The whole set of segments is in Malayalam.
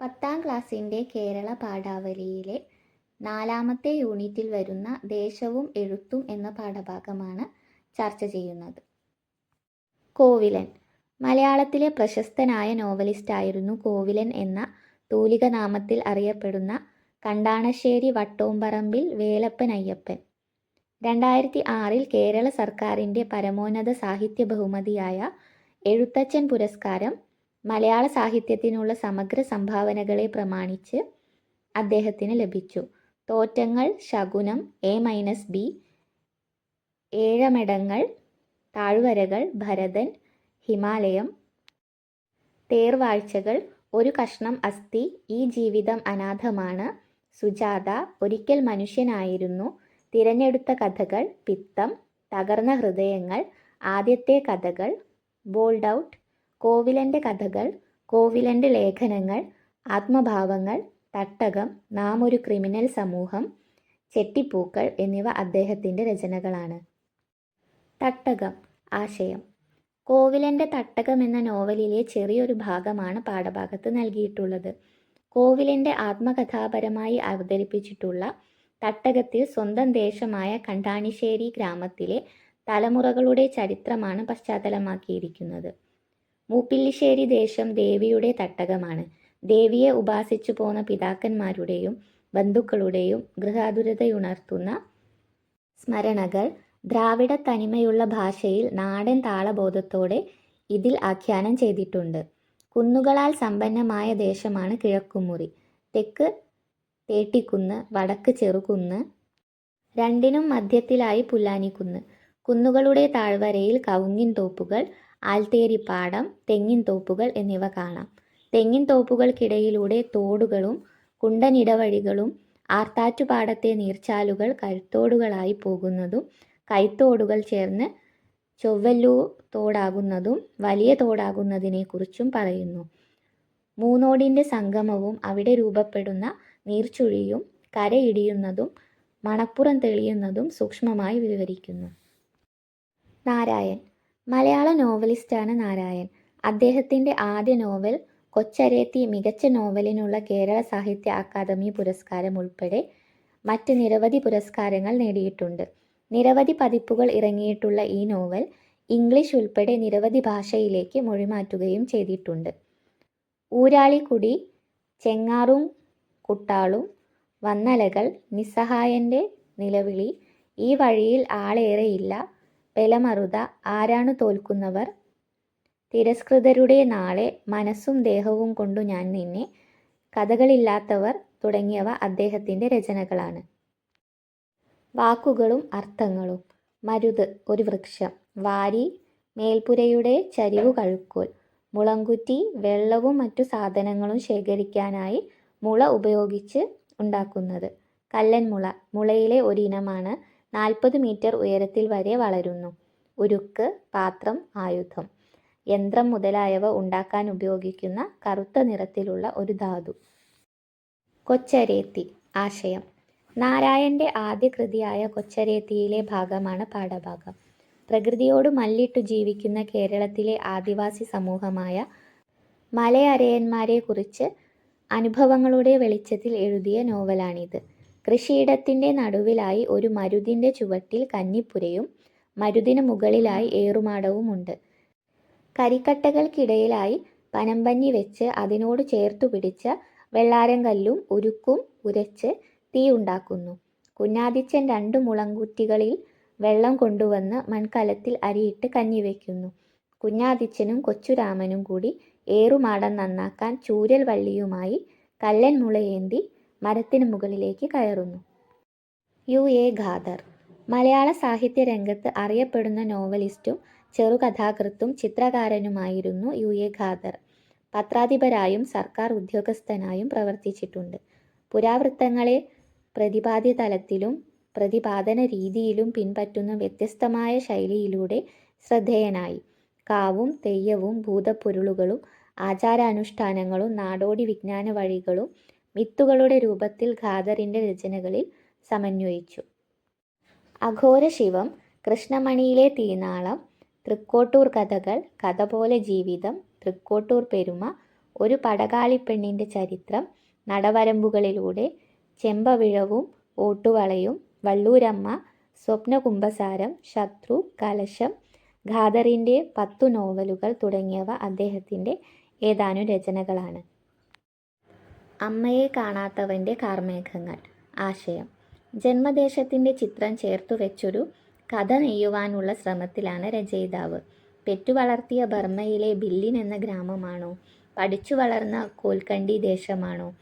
പത്താം ക്ലാസ്സിന്റെ കേരള പാഠാവലിയിലെ നാലാമത്തെ യൂണിറ്റിൽ വരുന്ന ദേശവും എഴുത്തും എന്ന പാഠഭാഗമാണ് ചർച്ച ചെയ്യുന്നത്. കോവിലൻ. മലയാളത്തിലെ പ്രശസ്തനായ നോവലിസ്റ്റായിരുന്നു കോവിലൻ എന്ന തൂലിക നാമത്തിൽ അറിയപ്പെടുന്ന കണ്ടാണശ്ശേരി വട്ടോമ്പറമ്പിൽ വേലപ്പൻ അയ്യപ്പൻ. രണ്ടായിരത്തി ആറിൽ കേരള സർക്കാരിന്റെ പരമോന്നത സാഹിത്യ ബഹുമതിയായ എഴുത്തച്ഛൻ പുരസ്കാരം മലയാള സാഹിത്യത്തിനുള്ള സമഗ്ര സംഭാവനകളെ പ്രമാണിച്ച് അദ്ദേഹത്തിന് ലഭിച്ചു. Thottangal Shakunam A minus B Ezhamadangal Thazhvarakal Bharathan Himalayam Thervazhchakal Oru Kashnam Asthi ഈ ജീവിതം അനാഥമാണ് സുജാത ഒരിക്കൽ മനുഷ്യനായിരുന്നു തിരഞ്ഞെടുത്ത കഥകൾ പിത്തം തകർന്ന ഹൃദയങ്ങൾ ആദ്യത്തെ കഥകൾ ബോൾഡ് ഔട്ട് കോവിലന്റെ കഥകൾ കോവിലന്റെ ലേഖനങ്ങൾ ആത്മഭാവങ്ങൾ തട്ടകം നാം ഒരു ക്രിമിനൽ സമൂഹം ചെട്ടിപ്പൂക്കൾ എന്നിവ അദ്ദേഹത്തിന്റെ രചനകളാണ്. തട്ടകം ആശയം. കോവിലന്റെ തട്ടകം എന്ന നോവലിലെ ചെറിയൊരു ഭാഗമാണ് പാഠഭാഗത്ത് നൽകിയിട്ടുള്ളത്. കോവിലിന്റെ ആത്മകഥാപരമായി അവതരിപ്പിച്ചിട്ടുള്ള തട്ടകത്തിൽ സ്വന്തം ദേശമായ കണ്ടാണിശ്ശേരി ഗ്രാമത്തിലെ തലമുറകളുടെ ചരിത്രമാണ് പശ്ചാത്തലമാക്കിയിരിക്കുന്നത്. മൂപ്പില്ലിശ്ശേരി ദേശം ദേവിയുടെ തട്ടകമാണ്. ദേവിയെ ഉപാസിച്ചു പോന്ന പിതാക്കന്മാരുടെയും ബന്ധുക്കളുടെയും ഗൃഹാതുരതയുണർത്തുന്ന സ്മരണകൾ ദ്രാവിഡ തനിമയുള്ള ഭാഷയിൽ നാടൻ താളബോധത്തോടെ ഇതിൽ ആഖ്യാനം ചെയ്തിട്ടുണ്ട്. കുന്നുകളാൽ സമ്പന്നമായ ദേശമാണ് കിഴക്കുമുറി. തെക്ക് തേട്ടിക്കുന്ന് വടക്ക് ചെറുകുന്ന് രണ്ടിനും മധ്യത്തിലായി പുല്ലാനിക്കുന്ന്. കുന്നുകളുടെ താഴ്വരയിൽ കൗങ്ങിൻ തോപ്പുകൾ ആൽത്തേരിപ്പാടം തെങ്ങിൻ തോപ്പുകൾ എന്നിവ കാണാം. തെങ്ങിൻ തോപ്പുകൾക്കിടയിലൂടെ തോടുകളും കുണ്ടനിടവഴികളും ആർത്താറ്റുപാടത്തെ നീർച്ചാലുകൾ കരുത്തോടുകളായി പോകുന്നതും കൈത്തോടുകൾ ചേർന്ന് ചൊവ്വല്ലൂ തോടാകുന്നതും വലിയ തോടാകുന്നതിനെക്കുറിച്ചും പറയുന്നു. മൂന്നോടിന്റെ സംഗമവും അവിടെ രൂപപ്പെടുന്ന നീർച്ചുഴിയും കരയിടിയുന്നതും മണപ്പുറം തെളിയുന്നതും സൂക്ഷ്മമായി വിവരിക്കുന്നു. നാരായൺ മലയാള നോവലിസ്റ്റാണ് നാരായൺ. അദ്ദേഹത്തിന്റെ ആദ്യ നോവൽ കൊച്ചരേത്തി മികച്ച നോവലിനുള്ള കേരള സാഹിത്യ അക്കാദമി പുരസ്കാരം ഉൾപ്പെടെ മറ്റ് നിരവധി പുരസ്കാരങ്ങൾ നേടിയിട്ടുണ്ട്. നിരവധി പതിപ്പുകൾ ഇറങ്ങിയിട്ടുള്ള ഈ നോവൽ ഇംഗ്ലീഷ് ഉൾപ്പെടെ നിരവധി ഭാഷയിലേക്ക് മൊഴിമാറ്റുകയും ചെയ്തിട്ടുണ്ട്. ഊരാളിക്കുടി ചെങ്ങാറും കുട്ടാളും വന്നലകൾ നിസ്സഹായന്റെ നിലവിളി ഈ വഴിയിൽ ആളേറെയില്ല. ബലമറുത ആരാണ് തോൽക്കുന്നവർ? തിരസ്കൃതരുടെ നാളെ മനസ്സും ദേഹവും കൊണ്ടു ഞാൻ നിന്നെ. കഥകളില്ലാത്തവർ തുടങ്ങിയവ അദ്ദേഹത്തിന്റെ രചനകളാണ്. വാക്കുകളും അർത്ഥങ്ങളും. മരുത് ഒരു വൃക്ഷം. വാരി മേൽപ്പുരയുടെ ചരിവ് കഴുക്കോൽ. മുളങ്കുറ്റി വെള്ളവും മറ്റു സാധനങ്ങളും ശേഖരിക്കാനായി മുള ഉപയോഗിച്ച് ഉണ്ടാക്കുന്നത്. കല്ലൻമുള. മുളയിലെ ഒരിനമാണ് നാൽപ്പത് മീറ്റർ ഉയരത്തിൽ വരെ വളരുന്നു. ഉരുക്ക് പാത്രം ആയുധം. യന്ത്രം മുതലായവ ഉണ്ടാക്കാൻ ഉപയോഗിക്കുന്ന കറുത്ത നിറത്തിലുള്ള ഒരു ധാതു. കൊച്ചരേത്തി ആശയം. നാരായന്റെ ആദ്യ കൃതിയായ കൊച്ചരേത്തിയിലെ ഭാഗമാണ് പാഠഭാഗം. പ്രകൃതിയോട് മല്ലിട്ടു ജീവിക്കുന്ന കേരളത്തിലെ ആദിവാസി സമൂഹമായ മലയരയന്മാരെക്കുറിച്ച് അനുഭവങ്ങളുടെ വെളിച്ചത്തിൽ എഴുതിയ നോവലാണിത്. കൃഷിയിടത്തിന്റെ നടുവിലായി ഒരു മരുതിന്റെ ചുവട്ടിൽ കന്നിപ്പുരയും മരുതിന് മുകളിലായി ഏറുമാടവുമുണ്ട്. കരിക്കട്ടകൾക്കിടയിലായി പനമ്പഞ്ഞി വെച്ച് അതിനോട് ചേർത്തു പിടിച്ച വെള്ളാരങ്കല്ലും ഉരുക്കും ഉരച്ച് തീ ഉണ്ടാക്കുന്നു. കുഞ്ഞാദിച്ചൻ രണ്ട് മുളങ്കുറ്റികളിൽ വെള്ളം കൊണ്ടുവന്ന് മൺകലത്തിൽ അരിയിട്ട് കഞ്ഞി വയ്ക്കുന്നു കുഞ്ഞാദിച്ചനും കൊച്ചുരാമനും കൂടി ഏറുമാടം നന്നാക്കാൻ ചൂരൽ വള്ളിയുമായി കല്ലൻ മുളയേന്തി മരത്തിന് മുകളിലേക്ക് കയറുന്നു. യു. എ. ഖാദർ. മലയാള സാഹിത്യ രംഗത്ത് അറിയപ്പെടുന്ന നോവലിസ്റ്റും ചെറുകഥാകൃത്തും ചിത്രകാരനുമായിരുന്നു യു. എ. ഖാദർ. പത്രാധിപരായും സർക്കാർ ഉദ്യോഗസ്ഥനായും പ്രവർത്തിച്ചിട്ടുണ്ട്. പുരാവൃത്തങ്ങളെ പ്രതിപാദ്യ തലത്തിലും പ്രതിപാദന രീതിയിലും പിൻപറ്റുന്ന വ്യത്യസ്തമായ ശൈലിയിലൂടെ ശ്രദ്ധേയനായി. കാവും തെയ്യവും ഭൂതപ്പൊരുളുകളും ആചാരാനുഷ്ഠാനങ്ങളും നാടോടി വിജ്ഞാന വഴികളും മിത്തുകളുടെ രൂപത്തിൽ ഖാദറിന്റെ രചനകളിൽ സമന്വയിച്ചു. അഘോര ശിവം കൃഷ്ണമണിയിലെ തീനാളം തൃക്കോട്ടൂർ കഥകൾ കഥ പോലെ ജീവിതം തൃക്കോട്ടൂർ പെരുമ ഒരു പടകാളിപ്പെണ്ണിന്റെ ചരിത്രം നടവരമ്പുകളിലൂടെ ചെമ്പവിഴവും ഓട്ടുവളയും വള്ളൂരമ്മ സ്വപ്നകുംഭസാരം ശത്രു കലശം ഖാദറിന്റെ പത്തു നോവലുകൾ തുടങ്ങിയവ അദ്ദേഹത്തിന്റെ ഏതാനും രചനകളാണ്. അമ്മയെ കാണാത്തവന്റെ കാർമേഘങ്ങൾ ആശയം. ജന്മദേശത്തിന്റെ ചിത്രം ചേർത്തു വെച്ചൊരു കഥ നെയ്യുവാനുള്ള ശ്രമത്തിലാണ് രചയിതാവ്. പെറ്റുവളർത്തിയ ബർമ്മയിലെ ബില്ലിൻ എന്ന ഗ്രാമമാണോ? പഠിച്ചു വളർന്ന കോൽക്കണ്ടി ദേശമാണോ?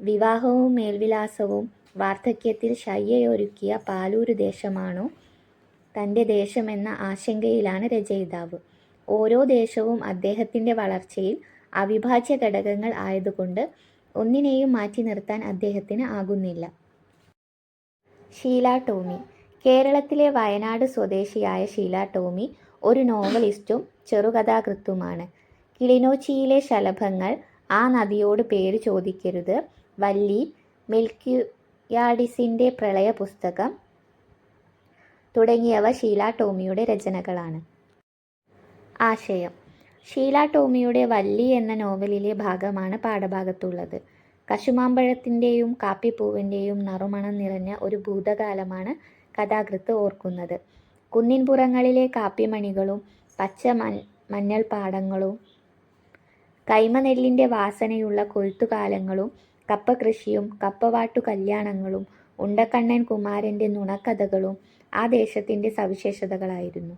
വിവാഹവും മേൽവിലാസവും വാർദ്ധക്യത്തിൽ ശയ്യയൊരുക്കിയ പാലൂരു ദേശമാണോ? തന്റെ ദേശമെന്ന ആശങ്കയിലാണ് രചയിതാവ്. ഓരോ ദേശവും അദ്ദേഹത്തിന്റെ വളർച്ചയിൽ അവിഭാജ്യ ഘടകങ്ങൾ ആയതുകൊണ്ട് ഒന്നിനെയും മാറ്റി നിർത്താൻ അദ്ദേഹത്തിന് ആകുന്നില്ല. ഷീല ടോമി. കേരളത്തിലെ വയനാട് സ്വദേശിയായ ഷീല ടോമി ഒരു നോവലിസ്റ്റും ചെറുകഥാകൃത്തുമാണ്. കിളിനോച്ചിയിലെ ശലഭങ്ങൾ ആ നദിയോട് പേര് ചോദിക്കരുത്. വല്ലി മെൽക്യുയാഡിസിന്റെ പ്രളയ പുസ്തകം തുടങ്ങിയവ ഷീല ടോമിയുടെ രചനകളാണ്. ആശയം. ഷീല ടോമിയുടെ വല്ലി എന്ന നോവലിലെ ഭാഗമാണ് പാഠഭാഗത്തുള്ളത്. കശുമാമ്പഴത്തിന്റെയും കാപ്പിപ്പൂവിന്റെയും നറുമണം നിറഞ്ഞ ഒരു ഭൂതകാലമാണ് കഥാകൃത്ത് ഓർക്കുന്നത്. കുന്നിൻപുറങ്ങളിലെ കാപ്പിമണികളും പച്ച മൺ മഞ്ഞൾ പാടങ്ങളും കൈമനെല്ലിന്റെ വാസനയുള്ള കൊഴുത്തുകാലങ്ങളും കപ്പ കൃഷിയും കപ്പവാട്ടു കല്യാണങ്ങളും ഉണ്ടക്കണ്ണൻ കുമാരന്റെ നുണക്കഥകളും ആ ദേശത്തിന്റെ സവിശേഷതകളായിരുന്നു.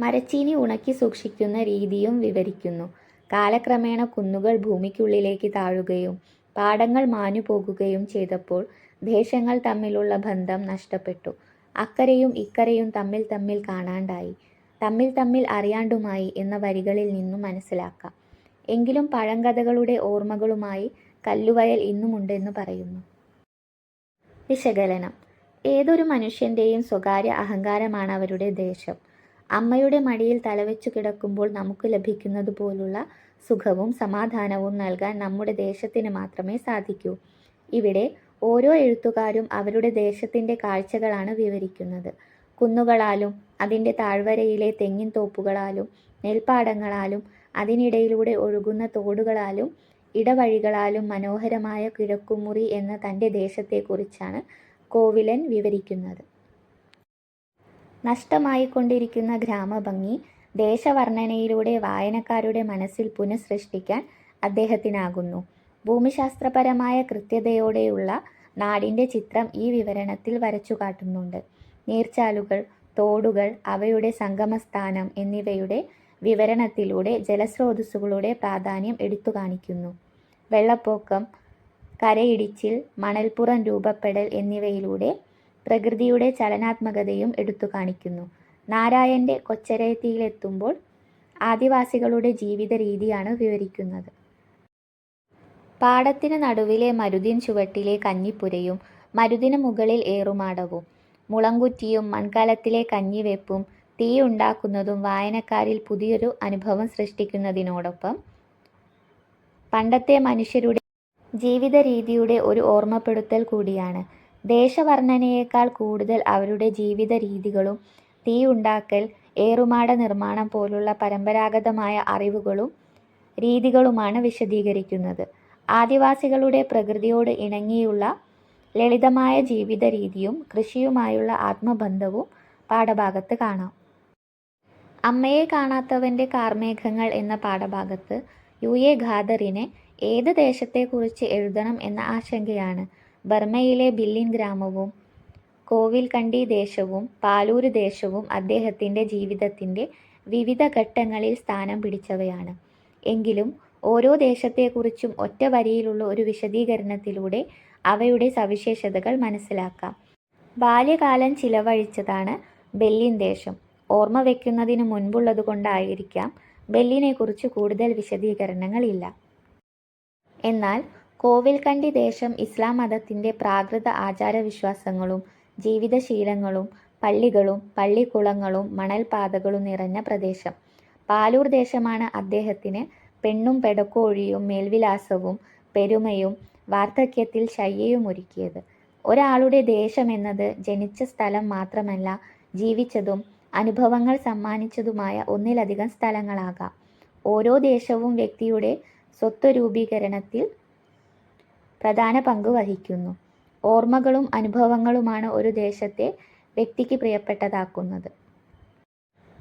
മരച്ചീനി ഉണക്കി സൂക്ഷിക്കുന്ന രീതിയും വിവരിക്കുന്നു. കാലക്രമേണ കുന്നുകൾ ഭൂമിക്കുള്ളിലേക്ക് താഴുകയും പാടങ്ങൾ മാഞ്ഞു പോകുകയും ചെയ്തപ്പോൾ ദേശങ്ങൾ തമ്മിലുള്ള ബന്ധം നഷ്ടപ്പെട്ടു. അക്കരയും ഇക്കരയും തമ്മിൽ തമ്മിൽ കാണാണ്ടായി. തമ്മിൽ തമ്മിൽ അറിയാണ്ടുമായി എന്ന വരികളിൽ നിന്നും മനസ്സിലാക്കാം. എങ്കിലും പഴങ്കഥകളുടെ ഓർമ്മകളുമായി കല്ലുവയൽ ഇന്നുമുണ്ടെന്ന് പറയുന്നു. വിശകലനം. ഏതൊരു മനുഷ്യന്റെയും സ്വകാര്യ അഹങ്കാരമാണ് അവരുടെ ദേശം. അമ്മയുടെ മടിയിൽ തലവെച്ചു കിടക്കുമ്പോൾ നമുക്ക് ലഭിക്കുന്നത് പോലുള്ള സുഖവും സമാധാനവും നൽകാൻ നമ്മുടെ ദേശത്തിന് മാത്രമേ സാധിക്കൂ. ഇവിടെ ഓരോ എഴുത്തുകാരും അവരുടെ ദേശത്തിന്റെ കാഴ്ചകളാണ് വിവരിക്കുന്നത്. കുന്നുകളാലും അതിന്റെ താഴ്വരയിലെ തെങ്ങിൻ തോപ്പുകളാലും നെൽപ്പാടങ്ങളാലും അതിനിടയിലൂടെ ഒഴുകുന്ന തോടുകളാലും ഇടവഴികളാലും മനോഹരമായ കിഴക്കുമുറി എന്ന തന്റെ ദേശത്തെക്കുറിച്ചാണ് കോവിലൻ വിവരിക്കുന്നത്. നഷ്ടമായിക്കൊണ്ടിരിക്കുന്ന ഗ്രാമഭംഗി ദേശവർണനയിലൂടെ വായനക്കാരുടെ മനസ്സിൽ പുനഃസൃഷ്ടിക്കാൻ അദ്ദേഹത്തിനാകുന്നു. ഭൂമിശാസ്ത്രപരമായ കൃത്യതയോടെയുള്ള നാടിന്റെ ചിത്രം ഈ വിവരണത്തിൽ വരച്ചു കാട്ടുന്നുണ്ട് നീർച്ചാലുകൾ തോടുകൾ അവയുടെ സംഗമസ്ഥാനം എന്നിവയുടെ വിവരണത്തിലൂടെ ജലസ്രോതസ്സുകളുടെ പ്രാധാന്യം എടുത്തു കാണിക്കുന്നു വെള്ളപ്പൊക്കം കരയിടിച്ചിൽ മണൽപ്പുറം രൂപപ്പെടൽ എന്നിവയിലൂടെ പ്രകൃതിയുടെ ചലനാത്മകതയും എടുത്തു കാണിക്കുന്നു. നാരായന്റെ കൊച്ചരയത്തിയിലെത്തുമ്പോൾ ആദിവാസികളുടെ ജീവിത രീതിയാണ് വിവരിക്കുന്നത്. പാടത്തിന് നടുവിലെ മരുതിൻ ചുവട്ടിലെ കഞ്ഞിപ്പുരയും മരുതിന് മുകളിൽ ഏറുമാടവും മുളങ്കുറ്റിയും മൺകാലത്തിലെ കഞ്ഞിവെപ്പും തീ ഉണ്ടാക്കുന്നതും വായനക്കാരിൽ പുതിയൊരു അനുഭവം സൃഷ്ടിക്കുന്നതിനോടൊപ്പം പണ്ടത്തെ മനുഷ്യരുടെ ജീവിത രീതിയുടെ ഒരു ഓർമ്മപ്പെടുത്തൽ കൂടിയാണ്. ദേശവർണനയേക്കാൾ കൂടുതൽ അവരുടെ ജീവിത രീതികളും തീ ഉണ്ടാക്കൽ ഏറുമാട നിർമ്മാണം പോലുള്ള പരമ്പരാഗതമായ അറിവുകളും രീതികളുമാണ് വിശദീകരിക്കുന്നത്. ആദിവാസികളുടെ പ്രകൃതിയോട് ഇണങ്ങിയുള്ള ലളിതമായ ജീവിത രീതിയും കൃഷിയുമായുള്ള ആത്മബന്ധവും പാഠഭാഗത്ത് കാണാം. അമ്മയെ കാണാത്തവന്റെ കാർമേഘങ്ങൾ എന്ന പാഠഭാഗത്ത് യു എ ഖാദറിനെ ഏത് ദേശത്തെക്കുറിച്ച് എഴുതണം എന്ന ആശങ്കയാണ് ബർമ്മയിലെ ബില്ലിൻ ഗ്രാമവും കോവിൽകണ്ടി ദേശവും പാലൂര് ദേശവും അദ്ദേഹത്തിന്റെ ജീവിതത്തിന്റെ വിവിധ ഘട്ടങ്ങളിൽ സ്ഥാനം പിടിച്ചവയാണ്. എങ്കിലും ഓരോ ദേശത്തെക്കുറിച്ചും ഒറ്റ വരിയിലുള്ള ഒരു വിശദീകരണത്തിലൂടെ അവയുടെ സവിശേഷതകൾ മനസ്സിലാക്കാം. ബാല്യകാലം ചിലവഴിച്ചതാണ് ബെല്ലിൻ ദേശം. ഓർമ്മ വയ്ക്കുന്നതിന് മുൻപുള്ളതുകൊണ്ടായിരിക്കാം ബെല്ലിനെക്കുറിച്ച് കൂടുതൽ വിശദീകരണങ്ങളില്ല. എന്നാൽ കോവിൽക്കണ്ടി ദേശം ഇസ്ലാം മതത്തിന്റെ പ്രാകൃത ആചാരവിശ്വാസങ്ങളും ജീവിതശീലങ്ങളും പള്ളികളും പള്ളിക്കുളങ്ങളും മണൽപാതകളും നിറഞ്ഞ പ്രദേശം. പാലൂർ ദേശമാണ് അദ്ദേഹത്തിന് പെണ്ണും പെടക്കോഴിയും മേൽവിലാസവും പെരുമയും വാർദ്ധക്യത്തിൽ ശയ്യയും ഒരുക്കിയത്. ഒരാളുടെ ദേശമെന്നത് ജനിച്ച സ്ഥലം മാത്രമല്ല ജീവിച്ചതും അനുഭവങ്ങൾ സമ്മാനിച്ചതുമായ ഒന്നിലധികം സ്ഥലങ്ങളാകാം. ഓരോ ദേശവും വ്യക്തിയുടെ സ്വത്വരൂപീകരണത്തിൽ പ്രധാന പങ്ക് വഹിക്കുന്നു. ഓർമ്മകളും അനുഭവങ്ങളുമാണ് ഒരു ദേശത്തെ വ്യക്തിക്ക് പ്രിയപ്പെട്ടതാക്കുന്നത്.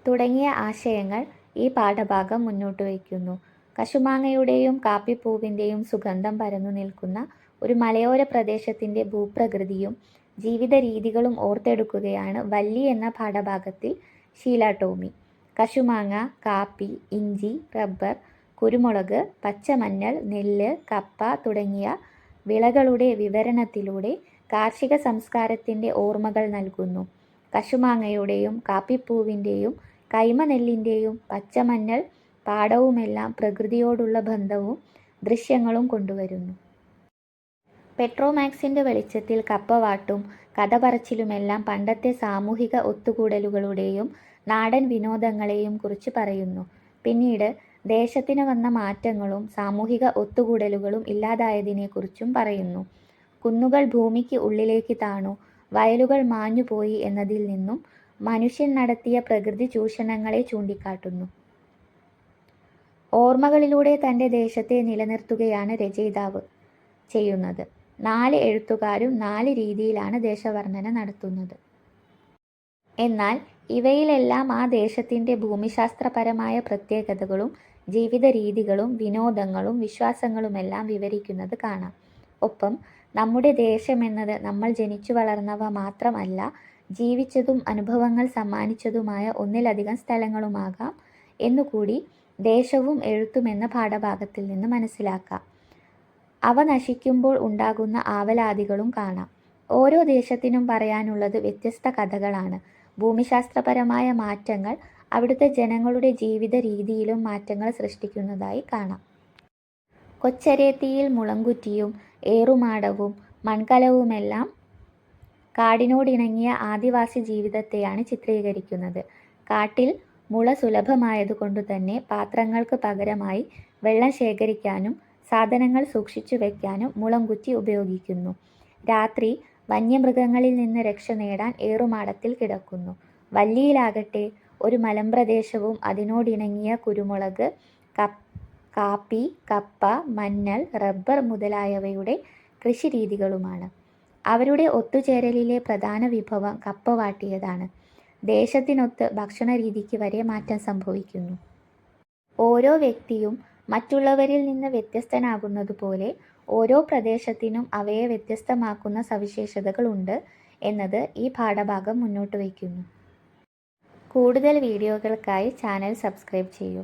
തുടങ്ങിയ ആശയങ്ങൾ ഈ പാഠഭാഗം മുന്നോട്ട് വയ്ക്കുന്നു കശുമാങ്ങയുടെയും കാപ്പിപ്പൂവിന്റെയും സുഗന്ധം പരന്നു നിൽക്കുന്ന ഒരു മലയോര പ്രദേശത്തിന്റെ ഭൂപ്രകൃതിയും ജീവിത രീതികളും ഓർത്തെടുക്കുകയാണ് വല്ലി എന്ന പാഠഭാഗത്തിൽ ഷീല ടോമി. കശുമാങ്ങ, കാപ്പി, ഇഞ്ചി, റബ്ബർ, കുരുമുളക്, പച്ചമഞ്ഞൾ, നെല്ല്, കപ്പ തുടങ്ങിയ വിളകളുടെ വിവരണത്തിലൂടെ കാർഷിക സംസ്കാരത്തിന്റെ ഓർമ്മകൾ നൽകുന്നു. കശുമാങ്ങയുടെയും കാപ്പിപ്പൂവിന്റെയും കൈമനെല്ലിന്റെയും പച്ചമഞ്ഞൾ പാടവുമെല്ലാം പ്രകൃതിയോടുള്ള ബന്ധവും ദൃശ്യങ്ങളും കൊണ്ടുവരുന്നു. പെട്രോമാക്സിന്റെ വെളിച്ചത്തിൽ കപ്പവാട്ടും കഥ പറച്ചിലുമെല്ലാം പണ്ടത്തെ സാമൂഹിക ഒത്തുകൂടലുകളുടെയും നാടൻ വിനോദങ്ങളെയും കുറിച്ച് പറയുന്നു. പിന്നീട് ദേശത്തിന് വന്ന മാറ്റങ്ങളും സാമൂഹിക ഒത്തുകൂടലുകളും ഇല്ലാതായതിനെക്കുറിച്ചും പറയുന്നു. കുന്നുകൾ ഭൂമിക്ക് ഉള്ളിലേക്ക് താണു, വയലുകൾ മാഞ്ഞുപോയി എന്നതിൽ നിന്നും മനുഷ്യൻ നടത്തിയ പ്രകൃതി ചൂഷണങ്ങളെ ചൂണ്ടിക്കാട്ടുന്നു. ഓർമ്മകളിലൂടെ തന്റെ ദേശത്തെ നിലനിർത്തുകയാണ് രചയിതാവ് ചെയ്യുന്നത്. നാല് എഴുത്തുകാരും നാല് രീതിയിലാണ് ദേശവർണന നടത്തുന്നത്. എന്നാൽ ഇവയിലെല്ലാം ആ ദേശത്തിന്റെ ഭൂമിശാസ്ത്രപരമായ പ്രത്യേകതകളും ജീവിതരീതികളും വിനോദങ്ങളും വിശ്വാസങ്ങളുമെല്ലാം വിവരിക്കുന്നത് കാണാം. ഒപ്പം നമ്മുടെ ദേശമെന്നത് നമ്മൾ ജനിച്ചു വളർന്നവ മാത്രമല്ല, ജീവിച്ചതും അനുഭവങ്ങൾ സമ്മാനിച്ചതുമായ ഒന്നിലധികം സ്ഥലങ്ങളുമാകാം എന്നുകൂടി ദേശവും എഴുത്തും എന്ന പാഠഭാഗത്തിൽ നിന്ന് മനസ്സിലാക്കാം. അവ നശിക്കുമ്പോൾ ഉണ്ടാകുന്ന ആവലാദികളും കാണാം. ഓരോ ദേശത്തിനും പറയാനുള്ളത് വ്യത്യസ്ത കഥകളാണ്. ഭൂമിശാസ്ത്രപരമായ മാറ്റങ്ങൾ അവിടുത്തെ ജനങ്ങളുടെ ജീവിത രീതിയിലും മാറ്റങ്ങൾ സൃഷ്ടിക്കുന്നതായി കാണാം. കൊച്ചരേത്തിയിൽ മുളങ്കുറ്റിയും ഏറുമാടവും മൺകലവുമെല്ലാം കാടിനോടിണങ്ങിയ ആദിവാസി ജീവിതത്തെയാണ് ചിത്രീകരിക്കുന്നത്. കാട്ടിൽ മുള സുലഭമായതുകൊണ്ടുതന്നെ പാത്രങ്ങൾക്ക് പകരമായി വെള്ളം ശേഖരിക്കാനും സാധനങ്ങൾ സൂക്ഷിച്ചു വയ്ക്കാനും മുളങ്കുറ്റി ഉപയോഗിക്കുന്നു. രാത്രി വന്യമൃഗങ്ങളിൽ നിന്ന് രക്ഷ നേടാൻ ഏറുമാടത്തിൽ കിടക്കുന്നു. വല്ലിയിലാകട്ടെ ഒരു മലമ്പ്രദേശവും അതിനോടിണങ്ങിയ കുരുമുളക്, കാപ്പി, കപ്പ, മഞ്ഞൾ, റബ്ബർ മുതലായവയുടെ കൃഷിരീതികളുമാണ്. അവരുടെ ഒത്തുചേരലിലെ പ്രധാന വിഭവം കപ്പ വാട്ടിയതാണ്. ദേശത്തിനൊത്ത് ഭക്ഷണരീതിക്ക് വരെ മാറ്റം സംഭവിക്കുന്നു. ഓരോ വ്യക്തിയും മറ്റുള്ളവരിൽ നിന്ന് വ്യത്യസ്തനാകുന്നതുപോലെ ഓരോ പ്രദേശത്തിനും അവയെ വ്യത്യസ്തമാക്കുന്ന സവിശേഷതകളുണ്ട് എന്നത് ഈ പാഠഭാഗം മുന്നോട്ടുവയ്ക്കുന്നു. കൂടുതൽ വീഡിയോകൾക്കായി ചാനൽ സബ്സ്ക്രൈബ് ചെയ്യൂ.